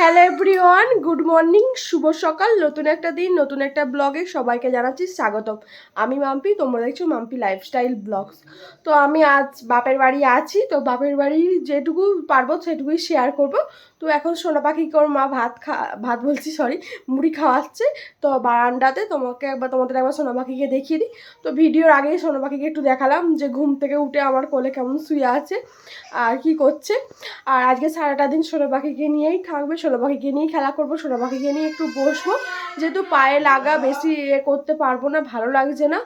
Hello everyone good morning শুভ সকাল, নতুন একটা দিন, নতুন একটা ব্লগে সবাইকে জানাচ্ছি স্বাগতম। আমি মাম্পি, তোমরা দেখছ মাম্পি লাইফস্টাইল ব্লগস তো আমি আজ বাপের বাড়ি আছি, তো বাপের বাড়ি যেটুকু পারব সেটুকুই শেয়ার করব। তো এখন সোনা পাখি ওর মা ভাত খা, ভাত বলছি সরি মুড়ি খাওয়াচ্ছে। তো বারান্দাতে তোমাকে একবার, তোমাদের একবার সোনা পাখিকে দেখিয়ে দিই। তো ভিডিওর আগেই সোনা পাখিকে একটু দেখালাম যে ঘুম থেকে উঠে আমার কোলে কেমন শুয়ে আছে আর কি করছে। আর আজকে সারাটা দিন সোনা পাখিকে নিয়েই থাকবে সোনা পাখিকে নিয়েই খেলা করব সোনা পাখিকে নিয়ে একটু বসবো। যেহেতু পায়ে লাগা, বেশি করতে পারব না, ভালো লাগছে না।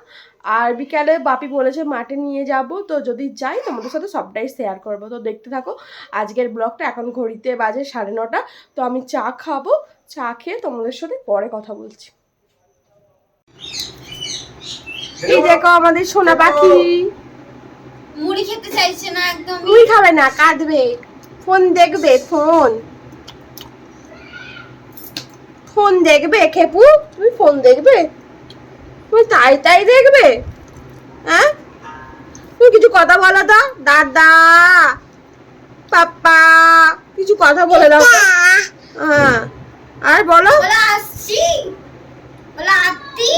আর বিকালে বাপি বলেছে মাঠে নিয়ে যাব তো যদি যাই তোমাদের সাথে সবটাই শেয়ার করব। তো দেখতে থাকো আজকের ব্লগটা এখন ঘড়িতে বাজে সাড়ে নটা। তো আমি চা খাব চা খেয়ে তোমাদের সাথে পরে কথা বলছি। এই দেখো আমাদের সোনা পাখি। মুড়ি খেতে চাইছে না একদম। তুই খাবে না কাঁদবে। ফোন দেখবে ফোন। ফোন দেখবে খেপু তুমি ফোন দেখবে? তুমি তাই তাই দেখবে? হ্যাঁ? তুমি কিছু কথা বলো তো দাদা। পাপ্পা কিছু কথা বলে দাও। হ্যাঁ। আর বলো। বলে আসছি। বলে আত্তি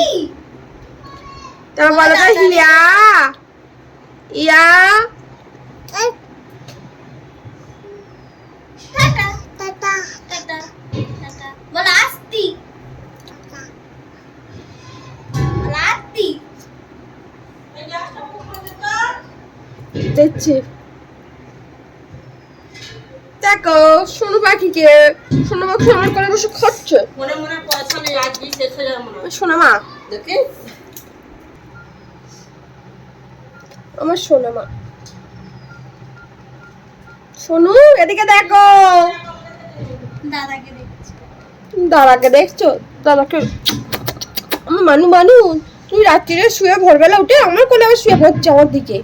তারপর বলো তো হিয়া। ইয়া দেখো সোনু পাখিকে সোনু পাখি আমার করে বসে খাচ্ছে। মনে মনে পয়সা নেই আজকে শেষ হয়ে যাবে সোনা মা। দেখি। আমার সোনা মা। সোনু এদিকে দেখো। দাদাকে দেখছি। দাদাকে দেখছ? দাদাকে আমার মানু মানু। তুমি রাত্রিরে শুয়ে ভোরবেলা উঠে আমার কোলে আবার শুয়ে পড়ছে আমার দিকে।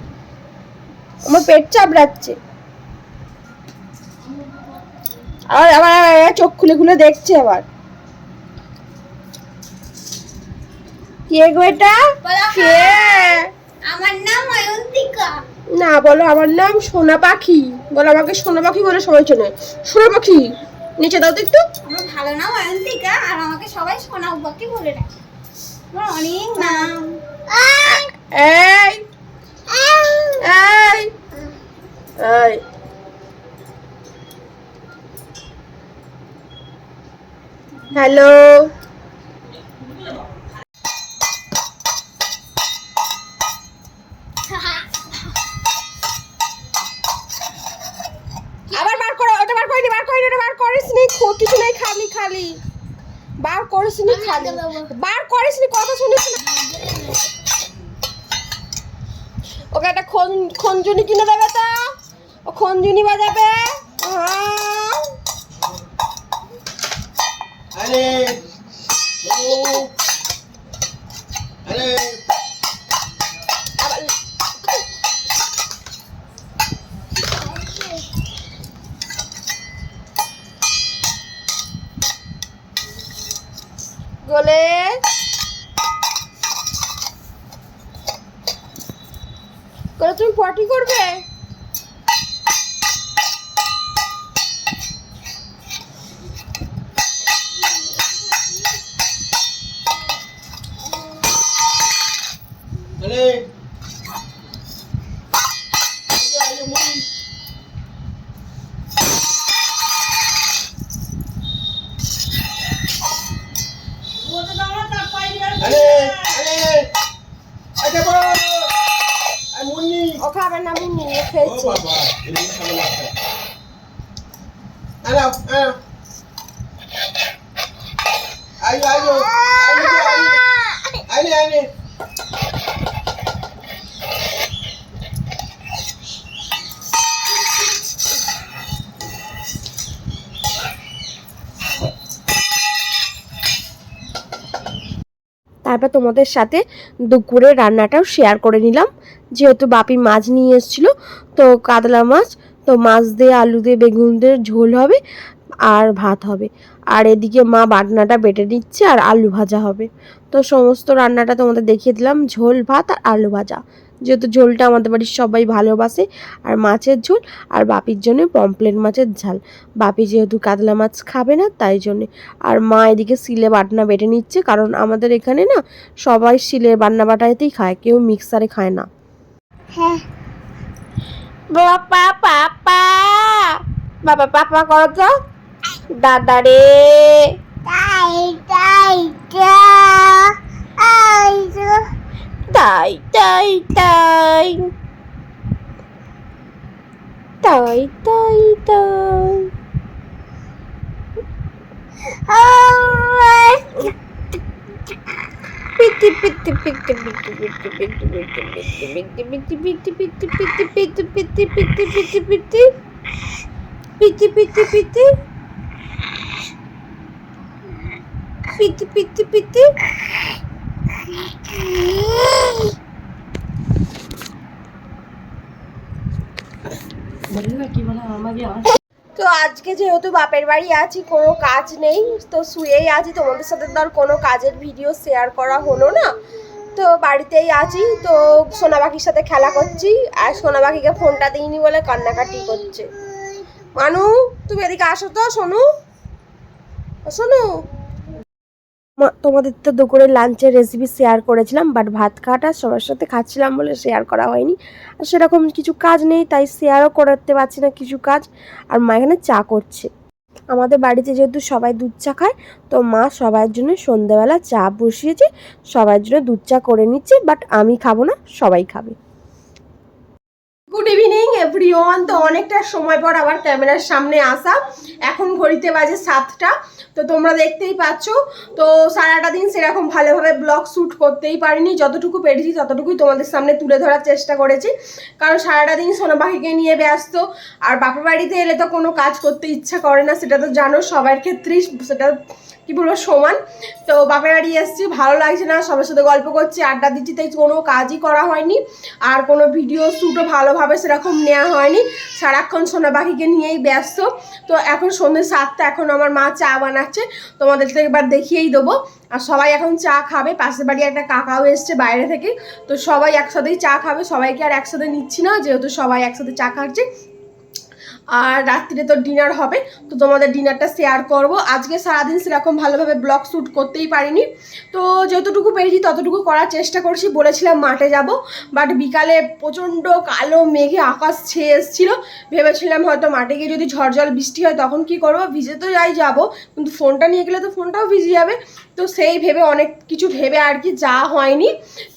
আমার পেট চাপড়াচ্ছে। আর আবার চোখ খুলে খুলে দেখছে আবার। কে গো এটা? কে? আমার নাম অয়ন্তিকা। না বলো আমার নাম সোনা পাখি। বলো আমাকে সোনা পাখি বলে সবাই চেনে। সোনা পাখি নিচে দাও তো একটু। আমার ভালো নাম অয়ন্তিকা আর আমাকে সবাই সোনা উপাকে বলে ডাকে। আমার অনেক নাম। এই। হ্যালো বার করো, ওটা বার করিনি বার করিনি ওটা বার করিস নি। কিছু নেই খালি খালি। বার করিস নি, খালি। বার করিস নি, কথা শুনিস না। ওকে একটা খন খঞ্জুনি কিনে দেবে তো? ও খঞ্জুনি বাজাবে। গলে গলে তুমি পটি করবে আরে আরে মুড়ি আরে আরে আরে বড় আরে মুন্নি ও খাবে না মুন্নি ও ও তারপর তোমাদের সাথে দুপুরের রান্নাটাও শেয়ার করে নিলাম। যেহেতু বাপি মাছ নিয়ে এসেছিল, তো কাতলা মাছ, তো মাছ দিয়ে আলু দিয়ে বেগুন দিয়ে ঝোল হবে আর ভাত হবে। আর এদিকে মা বাটনাটা বেটে নিচ্ছে আর আলু ভাজা হবে। তো সমস্ত রান্নাটা তোমাদের দেখিয়ে দিলাম, ঝোল, ভাত আর আলু ভাজা। যেহেতু ঝোলটা আমাদের বাড়ির সবাই ভালোবাসে, আর মাছের ঝোল আর বাপির জন্য পমপ্লেট মাছের ঝাল। বাপি যেহেতু কাতলা মাছ খাবে না, তাই জন্যে। আর মা এদিকে সিলে বাটনা বেটে নিচ্ছে, কারণ আমাদের এখানে না সবাই সিলের বাটনা বাটাইতেই খায়, কেউ মিক্সারে খায় না। হ্যাঁ বাবা পাপা বাবা পাপা করো তো দাদা রে তাই তাই তাই তাই তাই তাই তাই তাই তাই বলি না কি বলে আমাকে তো আজকে যেহেতু বাপের বাড়ি আছি, কোনো কাজ নেই, তো শুয়েই আছি। তোমাদের সাথে ধর কোনো কাজের ভিডিও শেয়ার করা হলো না। তো বাড়িতেই আছি, তো সোনাবাকির সাথে খেলা করছি, আর সোনাবাকিকে ফোনটা দিইনি বলে কান্নাকাটি করছে। মানু, তুমি এদিকে আসো তো, সোনু। সোনু। তোমাদের তো দুপুরে লাঞ্চের রেসিপি শেয়ার করেছিলাম বাট ভাত খাওয়াটা সবার সাথে খাচ্ছিলাম বলে শেয়ার করা হয়নি। আর সেরকম কিছু কাজ নেই, তাই শেয়ারও করতে পারছি না কিছু কাজ। আর মা এখানে চা করছে। আমাদের বাড়িতে যেহেতু সবাই দুধ চা খায়, তো মা সবার জন্য সন্ধ্যাবেলা চা বসিয়েছে, সবার জন্য দুধ চা করে নিচ্ছে বাট আমি খাব না, সবাই খাবে। গুড এভরিওয়ান তো অনেকটা সময় পর আবার ক্যামেরার সামনে আসা। এখন ঘড়িতে বাজে সাতটা। তো তোমরা দেখতেই পাচ্ছ, তো সারাটা দিন সেরকম ভালোভাবে ব্লগ শ্যুট করতেই পারিনি। যতটুকু পেরেছি ততটুকুই তোমাদের সামনে তুলে ধরার চেষ্টা করেছি। কারণ সারাটা দিন সোনাপাখিকে নিয়ে ব্যস্ত, আর বাপের বাড়িতে এলে তো কোনো কাজ করতে ইচ্ছা করে না, সেটা তো জানো, সবার ক্ষেত্রেই সেটা কি বলব, সমান। তো বাপের বাড়ি এসেছি, ভালো লাগছে না, সবার সাথে গল্প করছি, আড্ডা দিচ্ছি, তাই কোনো কাজই করা হয়নি। আর কোনো ভিডিও শ্যুটও ভালোভাবে সেরকম নেওয়া হয়নি। সারাক্ষণ সোনা পাখিকে নিয়েই ব্যস্ত। তো এখন সন্ধ্যে সাতটা, এখন আমার মা চা বানাচ্ছে। তোমাদেরকে একবার দেখিয়েই দেবো। আর সবাই এখন চা খাবে। পাশের বাড়ি একটা কাকাও এসছে বাইরে থেকে। তো সবাই একসাথেই চা খাবে। সবাইকে আর একসাথে নিচ্ছি না, যেহেতু সবাই একসাথে চা খাচ্ছে। আর রাত্রিরে তো ডিনার হবে তো তোমাদের ডিনারটা শেয়ার করব। আজকে সারাদিন সেরকম ভালোভাবে ব্লগ শ্যুট করতেই পারিনি। তো যতটুকু পেরেছি ততটুকু করার চেষ্টা করছি বলেছিলাম মাঠে যাব বাট বিকালে প্রচণ্ড কালো মেঘে আকাশ ছেয়ে এসেছিল। ভেবেছিলাম হয়তো মাঠে গিয়ে যদি ঝড় বৃষ্টি হয় তখন কি করব? ভিজে তো যাই যাব কিন্তু ফোনটা নিয়ে গেলে তো ফোনটাও ভিজে যাবে। তো সেই ভেবে অনেক কিছু ভেবে আর কি যা হয়নি।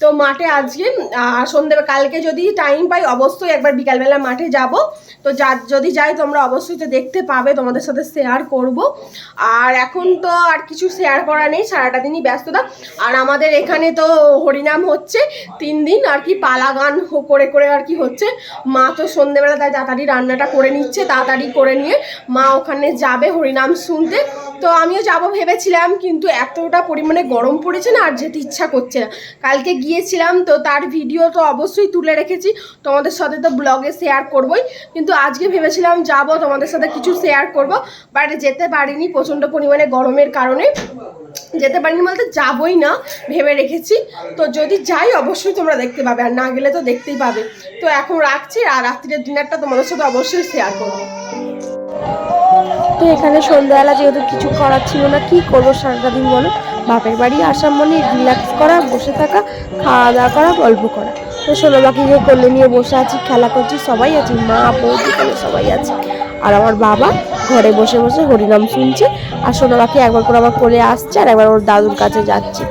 তো মাঠে আজকে আহ, সন্ধে কালকে যদি টাইম পাই অবশ্যই একবার বিকালবেলা মাঠে যাব। তো যা যদি যাই তোমরা অবশ্যই তো দেখতে পাবে, তোমাদের সাথে শেয়ার করব। আর এখন তো আর কিছু শেয়ার করা নেই, সারাটা দিনই ব্যস্ততা। আর আমাদের এখানে তো হরিনাম হচ্ছে তিন দিন, আর কি পালা গান করে করে আর কি হচ্ছে। মা তো সন্ধেবেলা তাই তাড়াতাড়ি রান্নাটা করে নিচ্ছে, তাড়াতাড়ি করে নিয়ে মা ওখানে যাবে হরিনাম শুনতে। তো আমিও যাব ভেবেছিলাম, কিন্তু এতটা পরিমাণে গরম পড়েছে না, আর যেতে ইচ্ছা করছে না। কালকে গিয়েছিলাম তো তার ভিডিও তো অবশ্যই তুলে রেখেছি, তোমাদের সাথে তো ব্লগে শেয়ার করবই। কিন্তু আজকে ভেবেছিলাম যাব, তোমাদের সাথে কিছু শেয়ার করব বাট যেতে পারিনি প্রচণ্ড পরিমাণে গরমের কারণে। যেতে পারিনি বলতে যাবই না, ভেবে রেখেছি। তো যদি যাই, অবশ্যই তোমরা দেখতে পাবে, আর না গেলে তো দেখতেই পাবে। তো এখন রাখছি, আর রাত্রির ডিনারটা তোমাদের সাথে অবশ্যই শেয়ার করব। তো এখানে সন্ধ্যাবেলা যেহেতু কিছু করার ছিল না, কি করব সারাটা দিন বলো? বাপের বাড়ি, আসার মানে রিল্যাক্স করা, বসে থাকা খাওয়া দাওয়া করা, গল্প করা। তো সোনাবাকিকে কোলে নিয়ে বসে আছি, খেলা করছি, সবাই আছি, মা, বৌদি সবাই আছে। আর আমার বাবা ঘরে বসে বসে হরিনাম শুনছে আর সোনাবাকি একবার করে আমার কোলে আসছে আর একবার ওর দাদুর কাছে যাচ্ছে।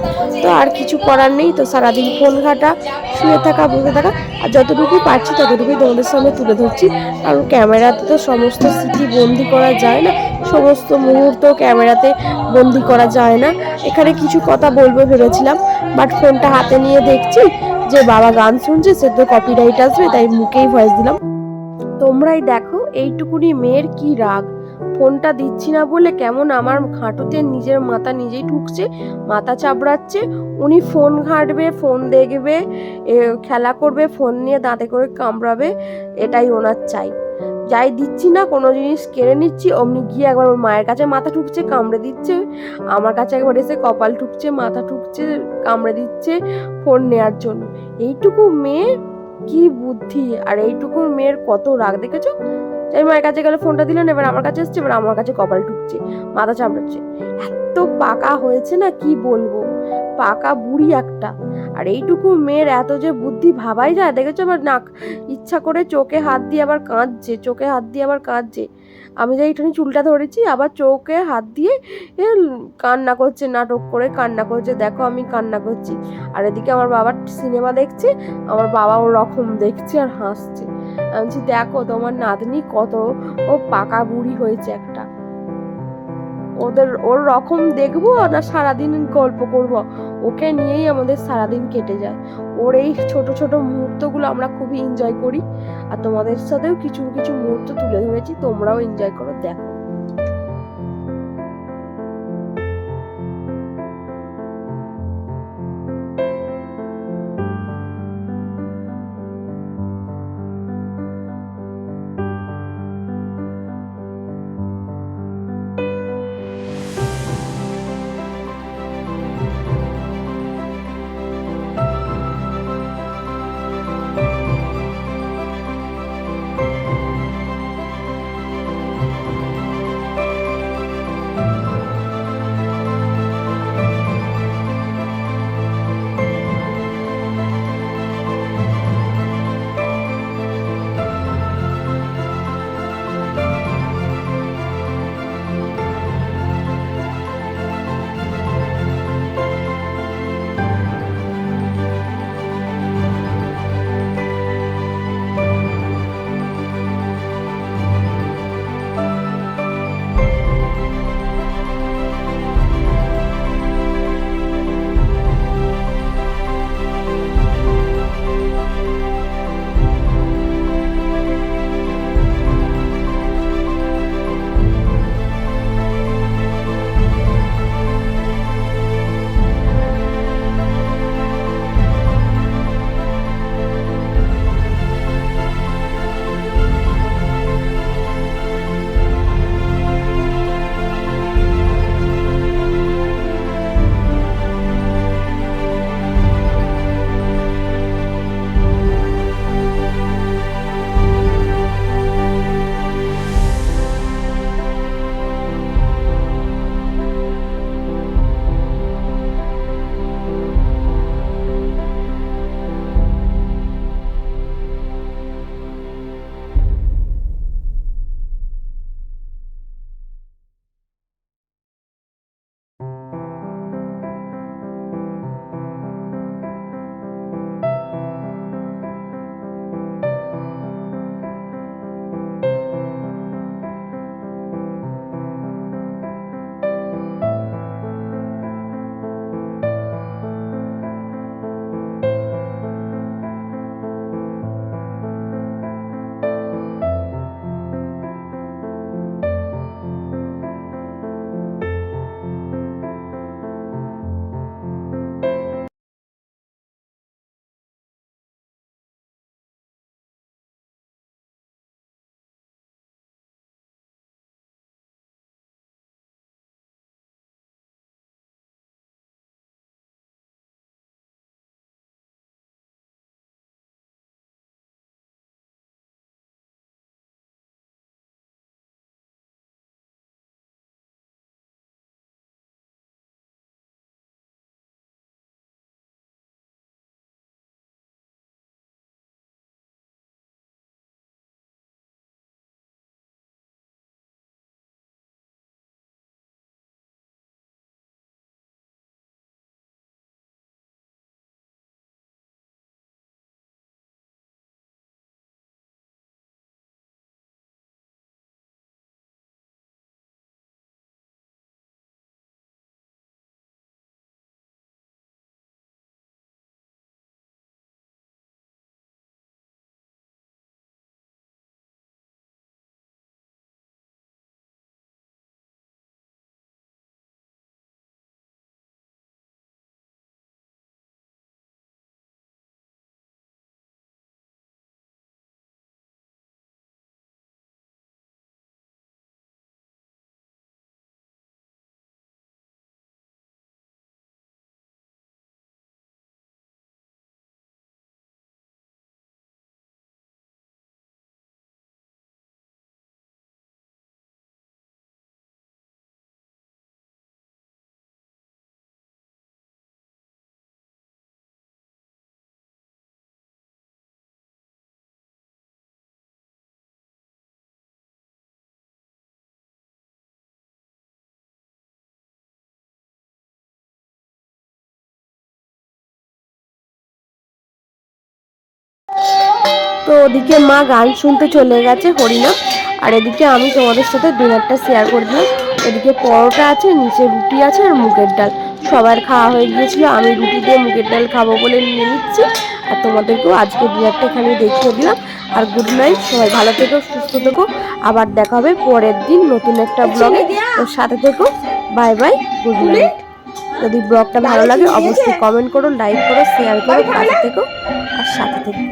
তো আর কিছু করার নেই, তো সারাদিন ফোন ঘাটা, শুয়ে থাকা, বসে থাকা, আর যতটুকু পারছি ততটুকুই তোমাদের সামনে তুলে ধরছি। কারণ ক্যামেরাতে তো সমস্ত স্মৃতি বন্দি করা যায় না, সমস্ত মুহূর্ত ক্যামেরাতে বন্দি করা যায় না। এখানে কিছু কথা বলব ভেবেছিলাম বাট ফোনটা হাতে নিয়ে দেখছি যে বাবা গান শুনছে, সে তো কপিরাইট আসবে, তাই মুখেই ভয়েস দিলাম। তোমরাই দেখো, এইটুকুনি মেয়ের কি রাগ। ফোনটা দিচ্ছি না বলে কেমন আমার খাঁটুতে নিজের মাথা নিজেই ঠুকছে, মাথা চাপড়াচ্ছে উনি ফোন ঘাঁটবে, ফোন দেখবে খেলা করবে, ফোন নিয়ে দাঁতে করে কামড়াবে, এটাই ওনার চাই। যাই দিচ্ছি না, কোনো জিনিস কেড়ে নিচ্ছি, অমনি গিয়ে একবার ওর মায়ের কাছে মাথা ঠুকছে, কামড়ে দিচ্ছে, আমার কাছে একবার এসে কপাল ঠুকছে, মাথা ঠুকছে, কামড়ে দিচ্ছে ফোন নেওয়ার জন্য। এইটুকু মেয়ে কি বুদ্ধি, আর এইটুকু মেয়ের কত রাগ, দেখেছ? এই মায়ের কাছে গেলে ফোনটা দিলেন, এবার আমার কাছে এসছে, এবার আমার কাছে কপাল ঠুকছে মাথা চাপড়াচ্ছে এত পাকা হয়েছে না, কি বলব? পাকা বুড়ি একটা। আর এইটুকু মেয়ের এত যে বুদ্ধি ভাবাই যায়, দেখেছ? আবার নাক ইচ্ছা করে চোখে হাত দিয়ে আবার কাঁদছে, চোখে হাত দিয়ে আবার কাঁদছে। আমি যে এইখানে চুলটা ধরেছি, আবার চোখে হাত দিয়ে কান্না করছে, নাটক করে কান্না করছে, দেখো আমি কান্না করছি। আর এদিকে আমার বাবার সিনেমা দেখছে, আমার বাবা ওর রকম দেখছে আর হাসছে। আমি বলছি, দেখো তোমার নাতনি কত ও পাকা বুড়ি হয়েছে একটা। ওদের ওর রকম দেখব না সারাদিন গল্প করব। ওকে নিয়েই আমাদের সারাদিন কেটে যায়। ওর এই ছোট ছোট মুহূর্তগুলো আমরা খুবই এনজয় করি। আর তোমাদের সাথেও কিছু কিছু মুহূর্ত তুলে ধরেছি তোমরাও এনজয় করো দেখো। তো ওদিকে মা গান শুনতে চলে গেছে হরিনাম আর এদিকে আমি তোমাদের সাথে ডিনারটা শেয়ার করে দিলাম। এদিকে পরোটা আছে নিচে রুটি আছে আর মুগের ডাল। সবার খাওয়া হয়ে গিয়েছিল আমি রুটি দিয়ে মুগের ডাল খাব বলে নিয়ে নিচ্ছি। আর তোমাদেরকেও আজকে ডিনারটা এখানে দেখিয়ে দিলাম। আর গুড নাইট সবাই ভালো থেকো সুস্থ থেকো। আবার দেখা হবে পরের দিন নতুন একটা ব্লগে ওর সাথে থেকো বাই বাই গুড নাইট যদি ব্লগটা ভালো লাগে অবশ্যই কমেন্ট করো লাইক করো শেয়ার করো পাশে থেকো আর সাথে থেকো।